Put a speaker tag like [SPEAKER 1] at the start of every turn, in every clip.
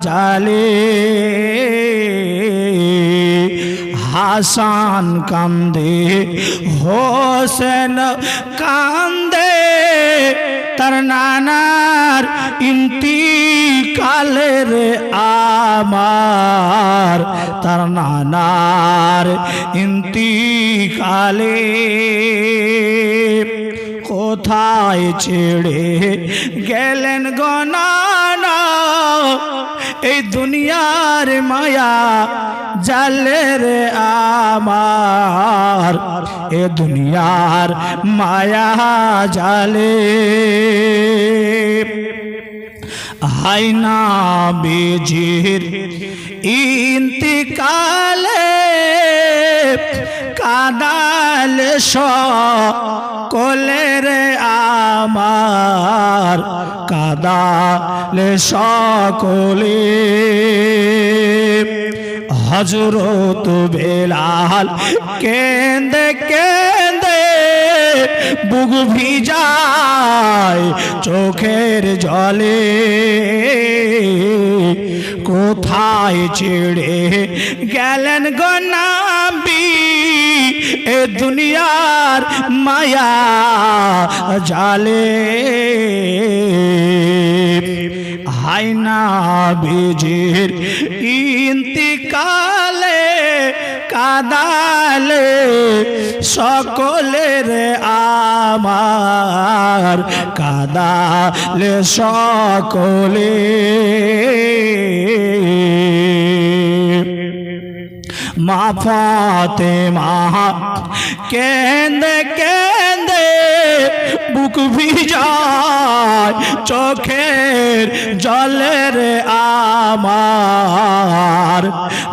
[SPEAKER 1] জালে হাসান কান্দে, হোসেন কান্দে, তার নানার ইন্তিকালের আমার, তার নানার ইন্তিকালে কোথায় ছেড়ে গেলেন গনানা এই দুনিয়ার মায়া জালের আমার। এ দুনিয়ার মায়া জালে। হাইনা বেজির ইন্তিকালে কাদাল সকলের আমার। কাদাল সকলে। হজরত বেলাল কেন্দে কেন্দে বুক ভিজায় চোখের জলে। কোথায় ছেড়ে গেলেন গনাবি এ দুনিয়ার মায়া জালে। হাইনা বেজের ইন্তিকালে কাদালে সকলের আমার। কাদালে সকলে মা ফাতে মা কেন্দে কেন্দে বুক ভিজায় চোখের জলের আমার।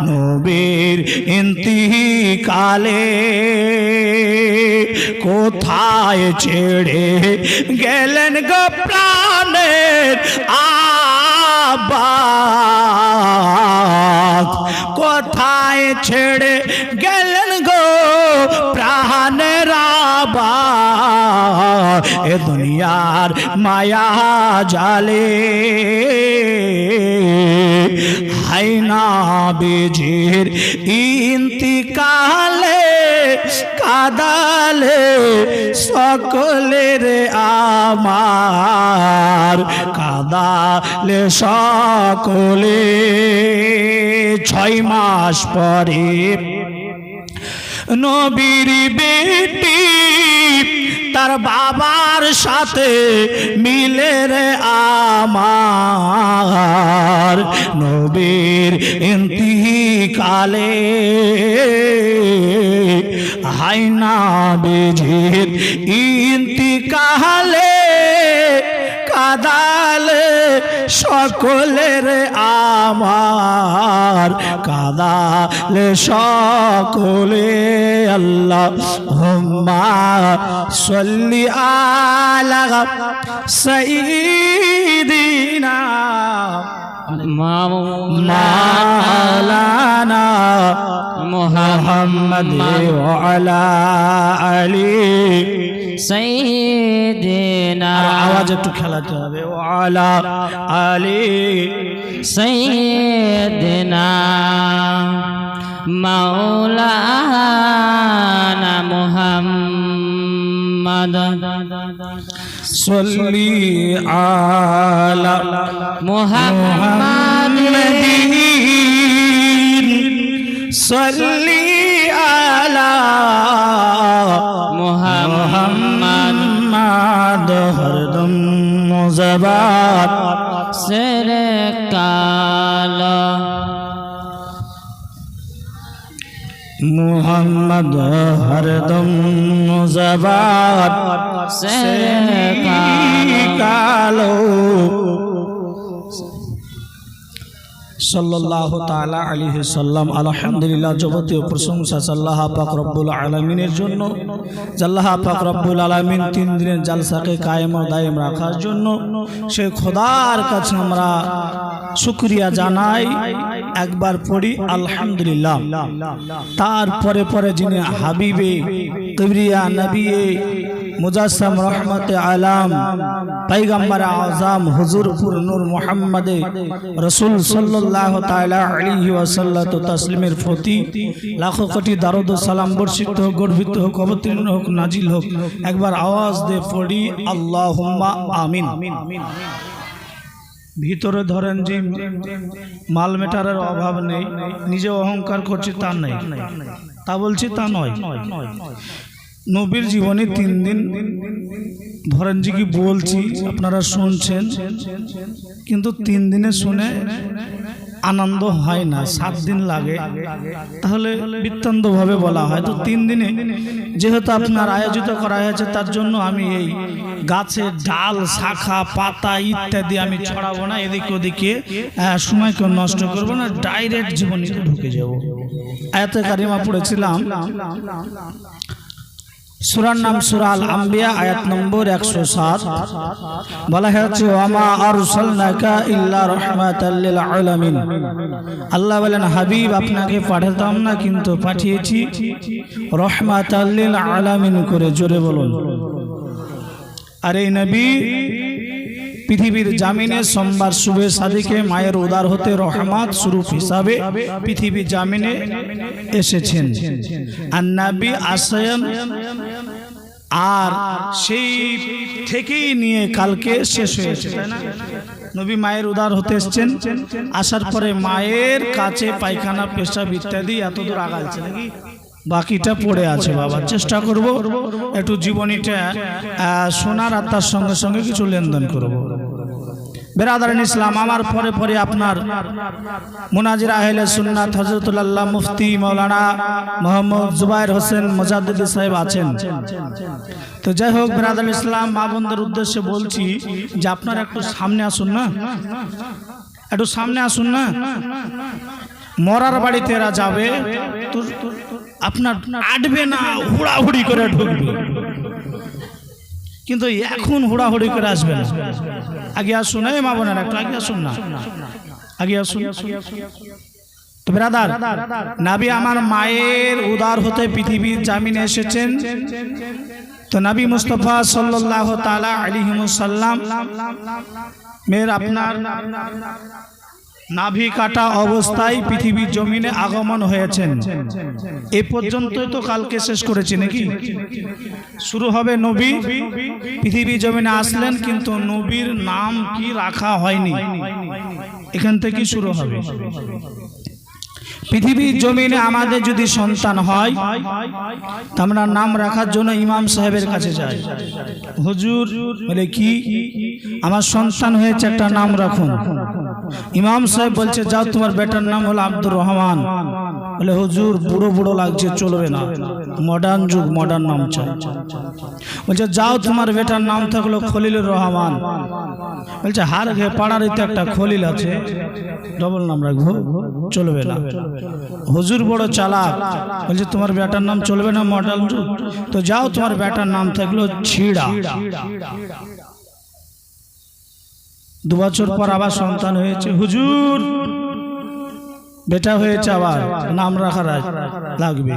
[SPEAKER 1] নবীর ইন্তিকালে কোথায় ছেড়ে গেলেন গো প্রাণের আবাদ কোথায় ছেড়ে গেলেন গো প্রাণের আবাদ এ দুনিয়ার মায়া জালে। হাইনা বেজির ইন্তিকালে কাদালে সকলের আমার কাদালে সকলে। ছয় মাস পরে নবীর বেটি তার বাবার সাথে মিলে রে আমার নবীর ইন্তিকালে। হাইনা বেজির ইন্তিকালে কাদালে সকলের আমার কাদালে সকলে আল্লাহ হুম্মা সল্লি আলা সাইয়্যিদিনা মাওলানা মুহাম্মদ ওয়া আলা আলি
[SPEAKER 2] সৈদিনা
[SPEAKER 1] আওয়াজ একটু খেলাতে হবে। ওয়ালা আলী
[SPEAKER 2] সৈদিনা মাওলানা মুহাম্মদ
[SPEAKER 1] সল্লি আলা
[SPEAKER 2] মুহাম্মদ
[SPEAKER 1] মুহাম্মাদিন। সল্লি আলা
[SPEAKER 2] মুহাম্মদ
[SPEAKER 1] মুহাম্মাদ হরদম মুজাবাত
[SPEAKER 2] সেরে কালো।
[SPEAKER 1] মুহাম্মদ হরদম মুজাবাত
[SPEAKER 2] সেরে কালো।
[SPEAKER 1] সাল্লাম আলহামদুলিল্লাহ যাবতীয় প্রশংসা আলামিনের জন্য। তিন কায়েম দায়েম রাখার জন্য সে খোদার কাছে আমরা শুকরিয়া জানাই। একবার পড়ি, আলহামদুলিল্লাহ। তারপরে পরে যিনি হাবিবে নবিয়ে মুজাসসাম রহমতে আলাম পাইগাম্বার আজম হুজুরপুর নূর মোহাম্মদে রসুল সাল্লাহ তাআলা আলাইহি ওয়াসাল্লাতু তাসলিমের প্রতি লাখো কোটি দারুদ সালাম বর্ষিত হোক, গর্বিত হোক, অবতীর্ণ হোক, নাজিল হোক, একবার আওয়াজ দে পড়ি, আল্লাহুম্মা আমিন। ভিতরে ধরেন যে মাল মেটারের অভাব নেই, নিজে অহংকার করছি তা নেই। তা বলছি তা নয়। নবীর জীবনে তিন দিন ধরেন যে কি বলছি, আপনারা শুনছেন, কিন্তু তিন দিনে শুনে আনন্দ হয় না, সাত দিন লাগে। তাহলে বৃত্তান্ত ভাবে বলা হয়। তো তিন দিনে যেহেতু আপনার আয়োজিত করা হয়েছে, তার জন্য আমি এই গাছের ডাল, শাখা, পাতা ইত্যাদি আমি ছড়াবো না, এদিক ওদিকে সময়কে নষ্ট করব না, ডাইরেক্ট জীবনীতে ঢুকে যাব। আয়াতে কারিমা পড়েছিলাম সুরার নাম সুরাল আম্বিয়া, আয়াত নম্বর একশো সাত। বলা হয়েছে, ওয়ামা আরসালনাকা ইল্লা লিল আলামিন। আল্লাহ বলেন, হাবিব, আপনাকে পাঠাতাম না, কিন্তু পাঠিয়েছি লিল আলামিন করে। জোরে বলুন। আর এই নবী পৃথিবীর জামিনে সোমবার শুভে সাদিকে মায়ের উদার হতে রহমাত স্বরূপ হিসাবে পৃথিবীর জামিনে এসেছেন। আর নবী আসায়ন আর সেই থেকেই নিয়ে কালকে শেষ হয়েছে নবী মায়ের উদার হতে এসছেন, আসার পরে মায়ের কাছে পায়খানা, পেশাব ইত্যাদি এত দূর আগালছে নাকি? বাকিটা পড়ে আছে বাবা। চেষ্টা করব একটু জীবনীটা সোনার আত্মার সঙ্গে সঙ্গে কিছু লেনদেন করব। বেরাদারান ইসলাম আমার পরে পরে আপনার মুনাজির আহলে সুন্নাত হজরতুল্লাহ মুফতি মৌলানা মোহাম্মদ জুবাইর হোসেন মোজাদ্দিদ সাহেব আছেন। তো যাই হোক বেরাদার ইসলাম মা বোনদের উদ্দেশ্যে বলছি যে আপনারা একটু সামনে আসুন না। একটু সামনে আসুন না। মরার বাড়িতে এরা যাবে। তো আপনার আটবে না, হুড়াহুড়ি করে ঢুকবে। কিন্তু এখন হুড়াহুড়ি করে আসবে না। আগে আসুন মা বোনেরা একটু আগে আসুন না। আগে আসুন। তো ব্রাদার, নাবি আমার মায়ের উদার হতে পৃথিবীর জামিনে এসেছেন। তো নাবি মুস্তফা সাল্লাহ তালা আলিহিমুসাল্লাম মেয়ের আপনার নাভি কাটা অবস্থায় পৃথিবীর জমিনে আগমন হয়েছেন। এ পর্যন্তই তো কালকে শেষ করেছি, নাকি? শুরু হবে নবী। পৃথিবী জমিনে আসলেন, কিন্তু নবীর নাম কি রাখা হয়নি? এখান থেকে শুরু হবে। পৃথিবীর জমিনে আমাদের যদি সন্তান হয় আমরা নাম রাখার জন্য ইমাম সাহেবের কাছে যাই। হুজুর বলে, কি? আমার সন্তান হয়েছে, একটা নাম রাখুন। ইমাম সাহেব বলছে, যাও, তোমার বেটার নাম হলো আব্দুর রহমান। বলে, হুজুর, বুড়ো বুড়ো লাগছে, চলবে না। মডার্ন যুগ মডার্ন নাম চাই। বলছে, যাও, তোমার বেটার নাম থাকল খলিলুর রহমান। বলছে, হার ঘে পাড়ারিতে একটা খলিল আছে। ডবল নাম রাখব। চলবে না। হুজুর বড় চালাক। বলছে, তোমার বেটার নাম চলবে না মডার্ন যুগ? তো যাও, তোমার বেটার নাম থাকল ছিড়া। দু বছর পর আবার সন্তান হয়েছে। হুজুর বেটা হয়েছে আবার নাম রাখা লাগবে।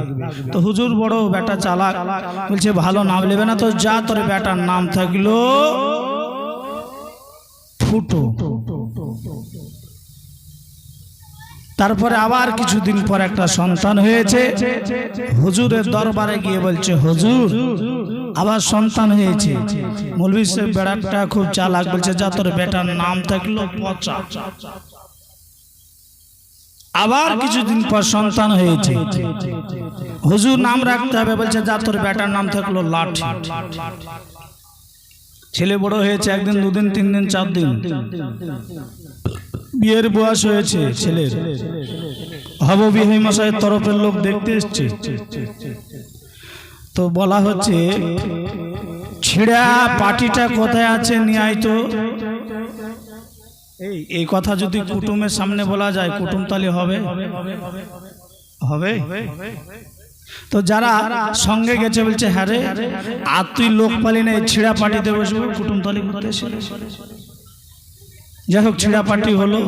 [SPEAKER 1] তো হুজুর বড় বেটা চালাক বলছে ভালো নাম নেবে না তো যা তোর বেটার নাম থাকল ফুটো। তারপরে আবার কিছুদিন পর একটা সন্তান হয়েছে। হুজুরের দরবারে গিয়ে বলছে হুজুর আবার সন্তান হয়েছে। মৌলভী সাহেব বেড়াটা খুব চালাক বলছে, যা তোর বেটার নাম থাকল, পচা। আবার কিছুদিন পর সন্তান হয়েছে। হুজুর নাম রাখতে হবে, বলছে, যা তোর বেটার নাম থাকল, লাঠি। ছেলে বড় হয়েছে, একদিন, দুদিন তিন দিন চার দিন বিয়ের বয়স হয়েছে ছেলের। হব বিহাই মশাইয়ের তরফের লোক দেখতে এসছে। তো বলা হচ্ছে, ছিড়া পাটিটা কোথায় আছে নিয়ে তো? এই কথা যদি কুটুমের সামনে বলা যায়, কুটুম তালি হবে? হবে? তো যারা সঙ্গে গেছে বলছে হ্যাঁ রে, আর তুই লোক পালি না ছিড়া পাটিতে বসবো, কুটুম তালি যাই হোক, ছিড়া পাটি হলো।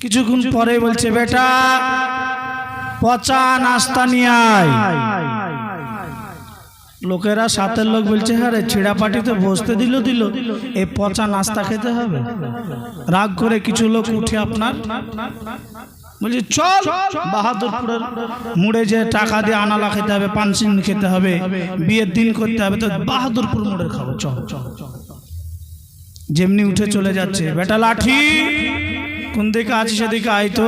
[SPEAKER 1] কিছুক্ষণ পরে বলছে, বেটা পচা নাস্তা নিয়ে আয়। লোকেরা সাতের লোক বলছে হ্যাঁ রে ছিড়া পাটিতে বসতে দিল দিল। এই পচা নাস্তা খেতে হবে? রাগ করে কিছু লোক উঠে আপনার। বলছি, চল, বাহাদুরপুরের মুড়ে যে টাকা দিয়ে আনালা খেতে হবে, পানসিন খেতে হবে, বিয়ের দিন করতে হবে, তো বাহাদুরপুর মুড়ে খাব, চল যেমনি উঠে চলে যাচ্ছে, বেটা লাঠি, কোন দিকে আছে সেদিকে আইতো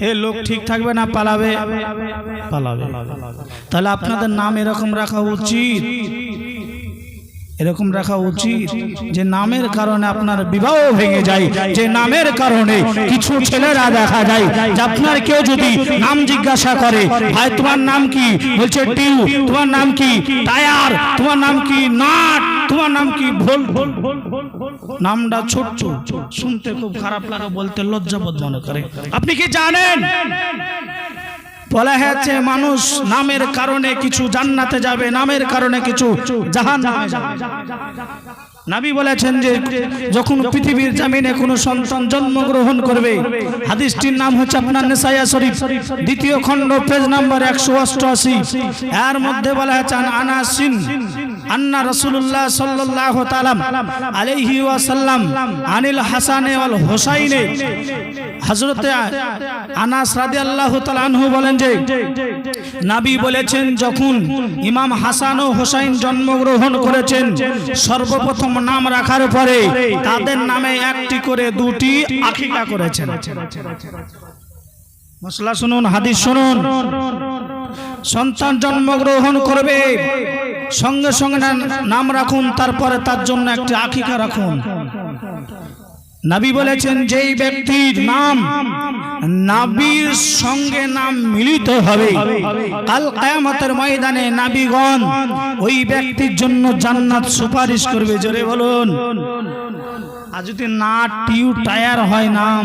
[SPEAKER 1] এ লোক ঠিক থাকবে না, পালাবে। পালাবে। তাহলে আপনাদের নাম এরকম রাখা উচিত। এরকম রাখা উচিত যে নামের কারণে আপনার বিবাহ ভেঙে যায়, যে নামের কারণে কিছু ছেলেরা দেখা যায় যে আপনার কেউ যদি নাম জিজ্ঞাসা করে, ভাই, তোমার নাম কি? বলছে, টিউ, তোমার নাম কি? টায়ার, তোমার নাম কি? নাট তোমার নাম কি? ভোল ভোল ভোল ভোল ভোল নামটা ছোট্ট। শুনতে খুব খারাপ লাগে, বলতে লজ্জাবোধ মনে করে। আপনি কি জানেন? বলা হয়েছে, মানুষ নামের কারণে কিছু জান্নাতে যাবে, নামের কারণে কিছু জাহান নাবি বলেছেন যে, যখন পৃথিবীর জামিনে কোনো সন্তান জন্মগ্রহণ করবে, হাদিসটির নাম হচ্ছে আপনার নেসাইয়া শরীফ। দ্বিতীয় খণ্ড, পেজ নাম্বার একশো অষ্টআশি। এর মধ্যে বলা হয়েছে, আন আনাসিন। আন্না রাসূলুল্লাহ সাল্লাল্লাহু তাআলা আলাইহি ওয়াসাল্লাম আনিল হাসানে ওয়াল হুসাইনে। হযরতে আনাস রাদিয়াল্লাহু তাআলা বলেন যে, নাবী বলেছেন যখন ইমাম হাসান ও হোসাইন জন্মগ্রহণ করেছেন, সর্বপ্রথম নাম রাখার পরে তাদের নামে একটি করে দুটি আকিকা করেছেন। মশলা শুনুন, হাদিস শুনুন। সন্তান জন্মগ্রহণ করবে সঙ্গে সঙ্গে নাম রাখুন, তারপরে তার জন্য একটি আকিকা রাখুন। নাবি বলেছেন, যেই ব্যক্তির নাম নাবির সঙ্গে নাম মিলিত হবে, কাল কায়ামতের ময়দানে নাবিগণ ওই ব্যক্তির জন্য জান্নাত সুপারিশ করবে। জোরে বলুন। আর যদি না টিউ টায়ার হয় নাম,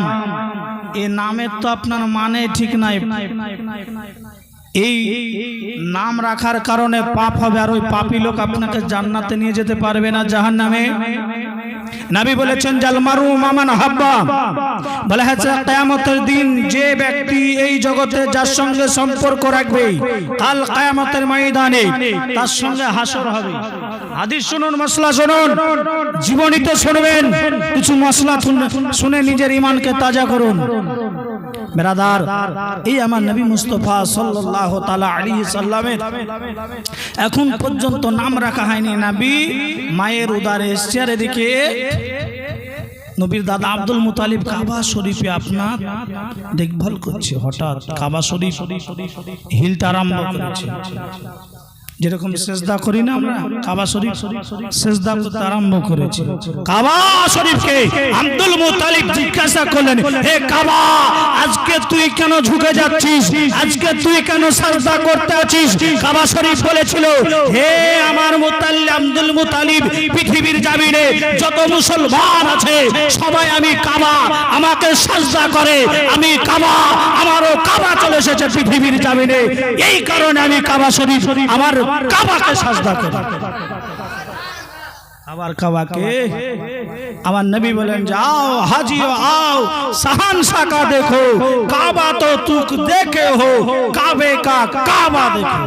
[SPEAKER 1] এ নামের তো আপনার মানে ঠিক নাই। এই নাম রাখার কারণে পাপ হবে আর ওই পাপী লোক আপনাকে জান্নাতে নিয়ে যেতে পারবে না জাহান নামে নাবি বলেছেন জালমারু মামান হাব্বা। বলে হচ্ছে কিয়ামতের দিন যে ব্যক্তি এই জগতে যার সঙ্গে সম্পর্ক রাখবে, কাল কিয়ামতের ময়দানে তার সঙ্গে হাসর হবে। হাদিস শুনুন, মশলা শুনুন জীবনীত শুনবেন, কিছু মশলা শুনে নিজের ইমানকে তাজা করুন। বেরাদার, এই আমার নবী মুস্তফা সাল্লাল্লাহু এখন পর্যন্ত নাম রাখা হয়নি নাবি। মায়ের উদারে এসছে। আর এদিকে নবীর দাদা আব্দুল মুতালিব কাবা শরীফে আপনার দেখভাল করছে। হঠাৎ কাবা শরীফ হিলটা আরম্ভ করেছে। যেরকম সেজদা করি না আমরা কাবা শরীফ সেজদা করতে আরম্ভ করেছি। কাবা শরীফকে আব্দুল মুতালিব জিজ্ঞাসা করলেন হে কাবা আজকে তুই কেন ঝুঁকে যাচ্ছিস? আজকে তুই কেন সাজদা করতে আছিস? কাবা শরীফ বলেছিল হে আমার মুতাল্লি আব্দুল মুতালিব পৃথিবীর জামিনে যত মুসলমান আছে সবাই আমি কাবা আমাকে সাজদা করে। আমি কাবা আমারও কাবা চলে এসেছে পৃথিবীর জামিনে। এই কারণে আমি কাবা শরীফ আমার কাবাকে সাজদা করি। আবার কাবাকে। আমার নবী বলেন, যাও, হাজিও, আও সাহান সাকা দেখো, কাবা তো তুক দেখে হো, কাবে কা কাবা দেখো।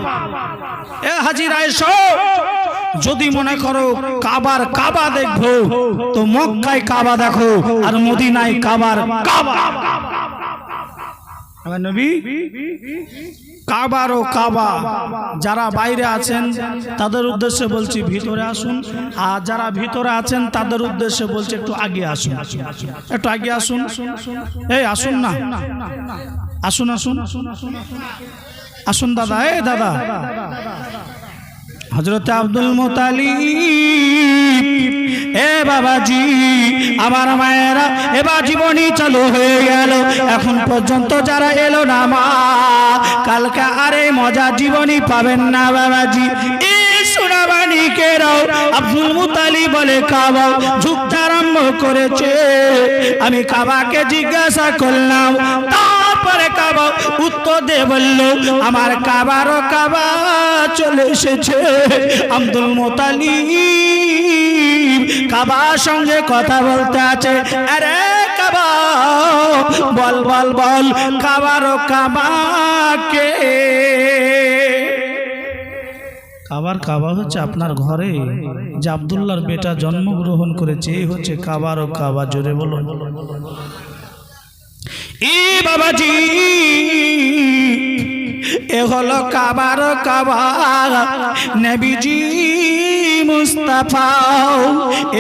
[SPEAKER 1] এ হাজিরা এসো যদি মনে করো কাবার কাবা দেখব, তো মক্কায় কাবা দেখো আর মদিনায় কাবার কাবা। আমার নবী কাবার ও কাবা। যারা বাইরে আছেন, তাদের উদ্দেশ্যে বলছি ভিতরে আসুন। আর যারা ভিতরে আছেন, তাদের উদ্দেশ্যে বলছি একটু আগে আসুন। একটু আগে আসুন। এই, আসুন না। আসুন আসুন। আসুন দাদা এ দাদা। হজরত আব্দুল মোতালিব। এ বাবাজি, আমার মায়েরা, এবার জীবনী চালু হয়ে গেল। এখন পর্যন্ত যারা এলো না মা, কালকে আরে মজা জীবনী পাবেন না বাবাজি। এ সোনাবানি কেরাও আব্দুল মুতালি বলে কাবা ঝুঁকতে করেছে। আমি কাবাকে জিজ্ঞাসা করলাম, তারপরে কাবা উত্তর দিয়ে বলল, আমার কাবারও কাবা চলে এসেছে, আব্দুল মোতালি। কাবার সঙ্গে কথা বলতে আছে। আরে কাবা বল বল বল কাবারও কাবাকে। কাবার কাবা হচ্ছে আপনার ঘরে। যে আবদুল্লাহর বেটা জন্মগ্রহণ করেছে এই হচ্ছে কাবার ও কাবা জোরে বলুন। এ বাবাজি এ হলো কাবার কাবা। নবীজি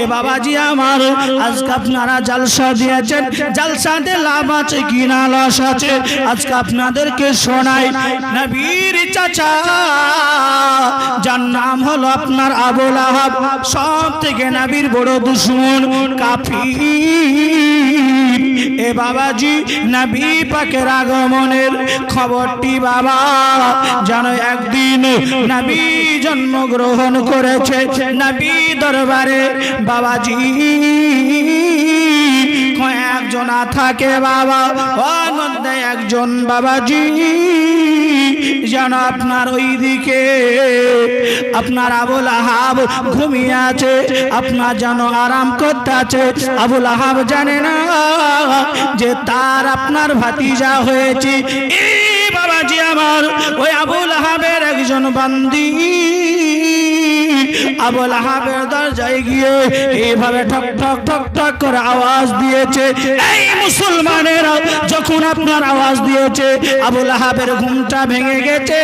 [SPEAKER 1] এ বাবাজি আমার, আজকে আপনারা লাভ আছে লস আছে? আজকে আপনাদেরকে শোনাই, নবীর চাচা, যার নাম হলো আপনার আবুল আহাব। সব থেকে নবীর বড় দুশ্মন কাফি এ বাবাজি, নবী পাকের আগমনের খবরটি বাবা জানো একদিন নাবি জন্মগ্রহণ করেছে নাবি দরবারে বাবাজি। কয়েকজনা থাকে বাবা একজন বাবাজি। যেন আপনার ওই দিকে আপনার আবুল আহাব ঘুমিয়ে আছে, আপনার যেন আরাম করতে আছে। আবুল আহাব জানে না যে তার আপনার ভাতিজা হয়েছে। বাবাজি আমার, ওই আবুল আহাবের একজন বান্দি। আবুল দরজায় গিয়ে এইভাবে ঠক ঠক ঠক ঠক করে আওয়াজ দিয়েছে। এই মুসলমানেরা যখন আপনার আওয়াজ দিয়েছে আবুল ঘুমটা ভেঙে গেছে।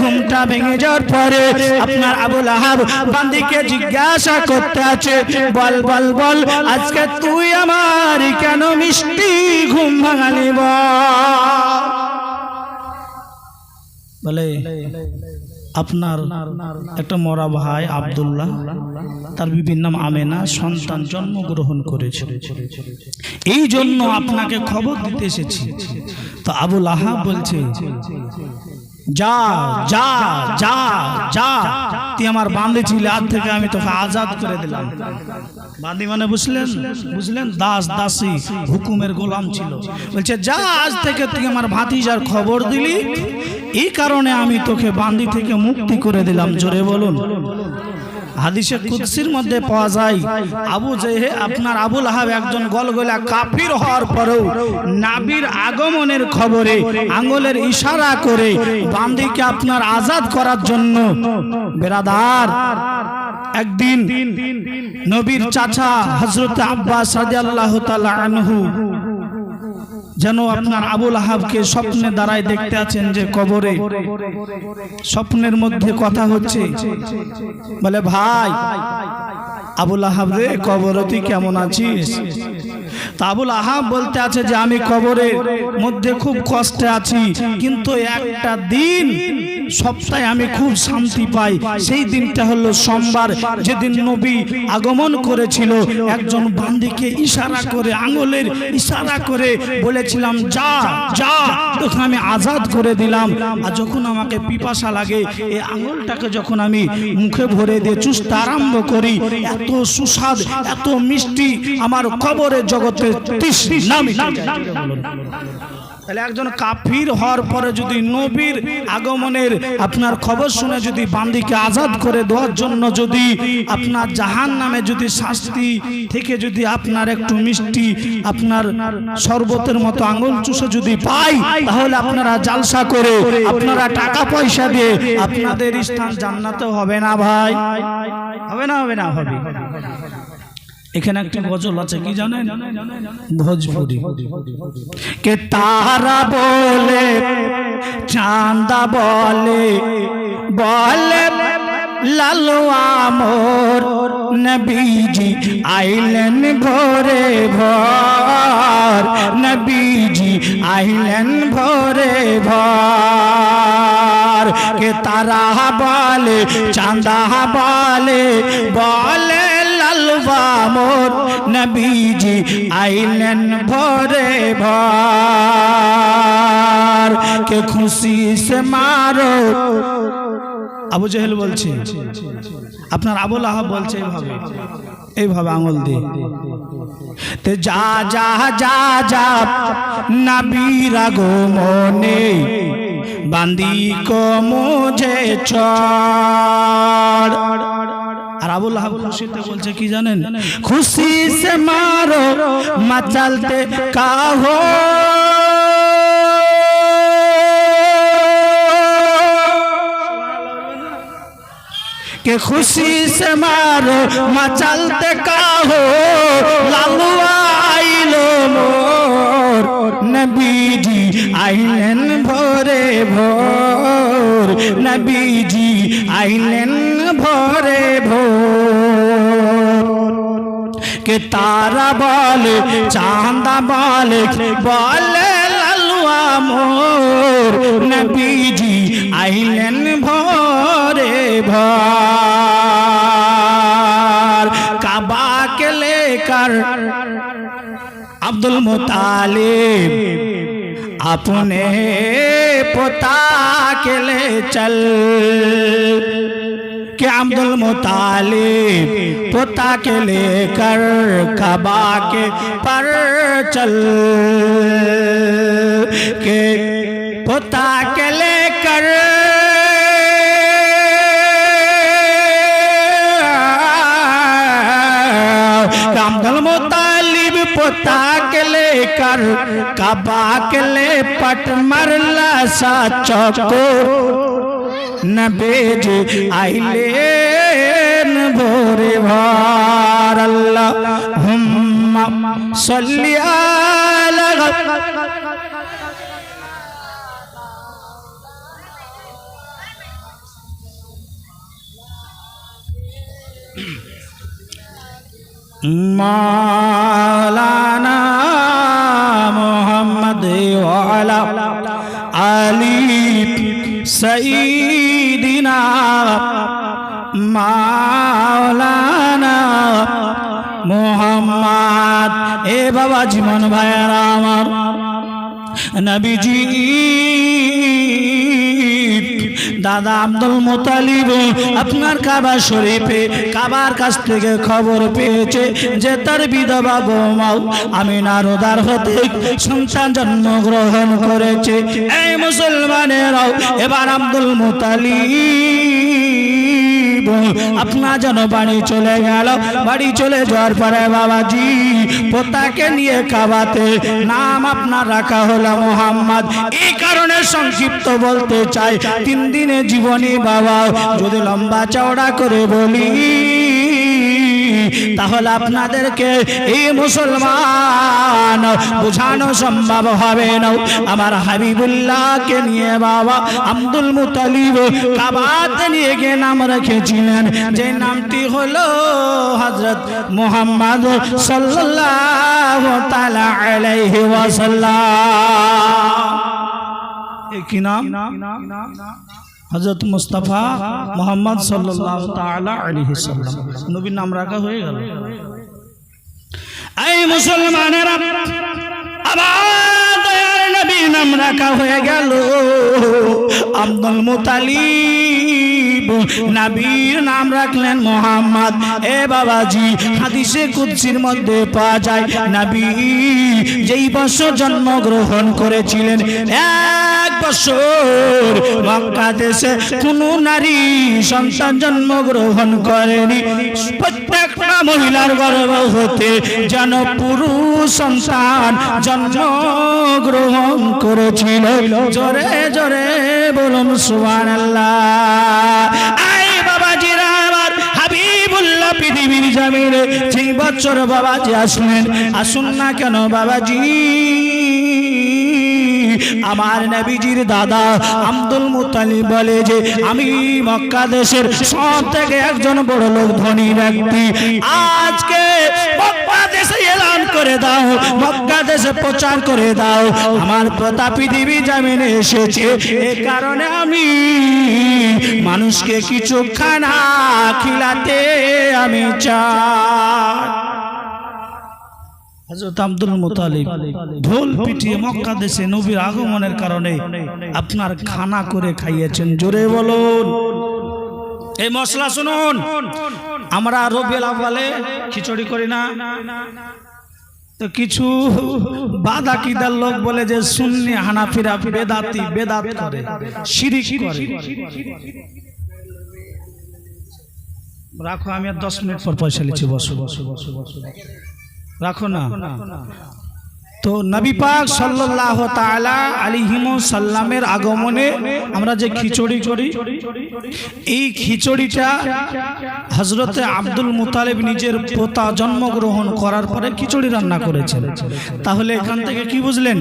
[SPEAKER 1] ঘুমটা ভেঙে যাওয়ার পরে আপনার আবুল আহাব বান্দিকে জিজ্ঞাসা করতে আছে, বল বল বল, আজকে তুই আমার কেন মিষ্টি ঘুম ভাঙালি বলে আপনার একটা মরা ভাই আবদুল্লাহ, তার বিবির নাম আমেনা, সন্তান জন্মগ্রহণ করেছে। এই জন্য আপনাকে খবর দিতে এসেছি। তো আবুল আহা বলছে যা যা যা যা। তুই আমার বান্ধে ছিলে, আজ থেকে আমি তোকে আজাদ করে দিলাম। বান্দি মানে বুঝলেন? বুঝলেন? দাস, দাসী, হুকুমের গোলাম ছিল। বলছে, যা, আজ থেকে তুই আমার ভাতিজার খবর দিলি। এই কারণে আমি তোকে বান্দি থেকে মুক্তি করে দিলাম। জোরে বলুন। হাদিসে কুদসির মধ্যে পাওয়া যায়, আবু জেহে আপনার আবুল আহাব একজন গলগলা কাফির হওয়ার পরেও নাবির আগমনের খবরে আঙ্গুলের ইশারা করে বান্দিকে আপনার আজাদ করার জন্য, বেরাদার, একদিন নবীর চাচা হজরত আব্বাস রাদিয়াল্লাহু তাআলা আনহু যেন আপনার আবুল আহাবকে স্বপ্নে দাঁড়ায় দেখতে আছেন যে কবরে। স্বপ্নের মধ্যে কথা হচ্ছে, বলে, ভাই আবুল আহাব রে, কবরে তুই কেমন আছিস? তা আবুল আহাব বলতে আছে যে আমি কবরের মধ্যে খুব কষ্টে আছি, কিন্তু একটা দিন সপ্তাহে আমি খুব শান্তি পাই। সেই দিনটা হলো সোমবার, যেদিন নবী আগমন করেছিল। একজন বান্দিকে ইশারা করে, আঙুলের ইশারা করে বলেছিলাম, যা যা তখন আমি আজাদ করে দিলাম। আর যখন আমাকে পিপাসা লাগে, এই আঙুলটাকে যখন আমি মুখে ভরে দিয়ে চুষতে আরম্ভ করি, এত সুস্বাদ, এত মিষ্টি আমার কবরের জগতে তাহলে একজন কাফির হওয়ার পরে যদি নবীর আগমনের আপনার খবর শুনে যদি বান্দিকে আজাদ করে দেওয়ার জন্য যদি আপনার জাহান নামে যদি শাস্তি থেকে যদি আপনার একটু মিষ্টি আপনার শরবতের মতো আঙুল চুষে যদি পাই, তাহলে আপনারা জালসা করে আপনারা টাকা পয়সা দিয়ে আপনাদের স্থান জান্নাতে হবে না ভাই। হবে না হবে না, হবে। এখানে একটি গজল আছে কি জানেন? ভোজপুরি। কে তারা বলে চাঁদা বলে বলে লালু আমর নবীজি আইলেন ভোরে ভর নবীজি আইলেন ভোরে ভর। কে তারা বলে চাঁদা বলে বলে লালবা মোর নবীজি আইলেন ভরে ভর। কে খুশি সে মারো। আবু জেহেল বলছে, আপনার আবুল আহাব বলছে এইভাবে এইভাবে আঙুল দিয়ে। তে যা যা যা যা, নবীর আগমনে বান্দি কো মুঝে চড় আবুল হাব খুশিতে বলছে, কি জানেন? খুশি সে মারো, মাচালতে কাহো। কে খুশি সে মারো, মাচালতে কাহো। লালু আইলো মোর, নবীজি আইলেন ভরে ভোর। নবীজি আইলেন ভরে ভোর। के तारा बल चांदा बल बल ललुआ मोर नबीजी आइलेन भोरे भोर काबा के लेकर अब्दुल मुतालिब अपने पोता के ले चल कि अब्दुल मुतालिब पोता के लेकर कबा के पर चल के पोता के लेकर अब्दुल मुतालिब पोता के लेकर कबा के ले पट मरला सा चको নবেজি আইলেন ভোরে ভার আল্লাহ। হুম্মা সাল্লি আলা মালানা মোহাম্মদ আলা আলী سيدنا মাওলানা মোহাম্মদ। এ বাবা জীবন ভাইয়ারা আমার। নবীজি দাদা আব্দুল মোতালিব আপনার কাবা শরীফে কাবার কাছ থেকে খবর পেয়েছে যে তার বিধবা বৌমাও আমি নারদার হতে সন্তান জন্মগ্রহণ করেছে। এই মুসলমানেরাও এবার আব্দুল মোতালিব। আপনার যেন বাড়ি চলে গেল। বাড়ি চলে যাওয়ার পরে বাবাজি, পোতাকে নিয়ে খাওয়াতে নাম আপনার রাখা হলো মোহাম্মদ। এই কারণে সংক্ষিপ্ত বলতে চাই, তিন দিনে জীবনী বাবা যদি লম্বা চওড়া করে বলি তাহলে আপনাদেরকে এই মুসলমান বোঝানো সম্ভব হবে না। আমার হাবিবুল্লাহকে নিয়ে বাবা আব্দুল মুতালিব কাবাতে নিয়ে গিয়ে নাম রেখেছিলেন। যে নামটি হলো হজরত মোহাম্মদ সাল্লাল্লাহু তাআলা আলাইহি ওয়াসাল্লাম। কি নাম? হজরত মুস্তাফা মোহাম্মদ সাল্লাহ তাআলা আলাইহি সাল্লাম। নবীর নাম রাখা হয়ে গেল। এই মুসলমানেরা, আবার দয়ার নবী নাম রাখা হয়ে গেল। আব্দুল মুতালিব। নবীর নাম রাখলেন মোহাম্মদ। এ বাবাজি, হাদিসে কুদসির মধ্যে পাওয়া যায়, নবী যেই বছর জন্মগ্রহণ করেছিলেন, এক বছর নারী জন্মগ্রহণ করেনি। প্রত্যেকটা মহিলার হতে যেন পুরুষ জন্মগ্রহণ করেছিল। জোরে জোরে বলুন সুবান জামিনে সেই বছর বাবাজি আসলেন, আসুন না কেন বাবাজি? আমার নবীজির দাদা আব্দুল মুতালিব বলে যে, আমি মক্কা দেশের সব থেকে একজন বড় লোক ধনী ব্যক্তি। আজকে মক্কা দেশে করে দাও মক্কা দেশে প্রচার করে দাও। আমার প্রতাপ পৃথিবী জামিনে এসেছে। এ কারণে আমি মানুষকে কিছু খানা খিলাতে আমি চাই। আগমনের কারণে আপনার খানা করে খাইয়েছেন। জোরে বলুন। এই মশলা শুনুন। আমরা রবিউল আউয়ালে খিচুড়ি করি না। তো কিছু বাদা কিদার লোক বলে যে সুন্নি হানাফিরা বেদাতি বেদাত করে সিঁড়ি করে রাখো আমি আর দশ মিনিট পর পয়সা লিখছি বসো বসো বসো বসো রাখো না তো নবী পাক সাল্লাল্লাহু তাআলা আলাইহিম সাল্লামের আগমনে আমরা যে খিচুড়ি করি, এই খিচুড়িটা হজরতে আব্দুল মুতালিব নিজের পোতা জন্মগ্রহণ করার পরে খিচুড়ি রান্না করেছেন। তাহলে এখান থেকে কি বুঝলেন?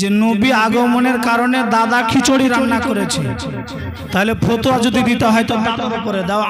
[SPEAKER 1] যে নবী আগমনের কারণে দাদা খিচুড়ি রান্না করেছে। তাহলে ফতোয়া যদি দিতে হয় তো উপরে দাও।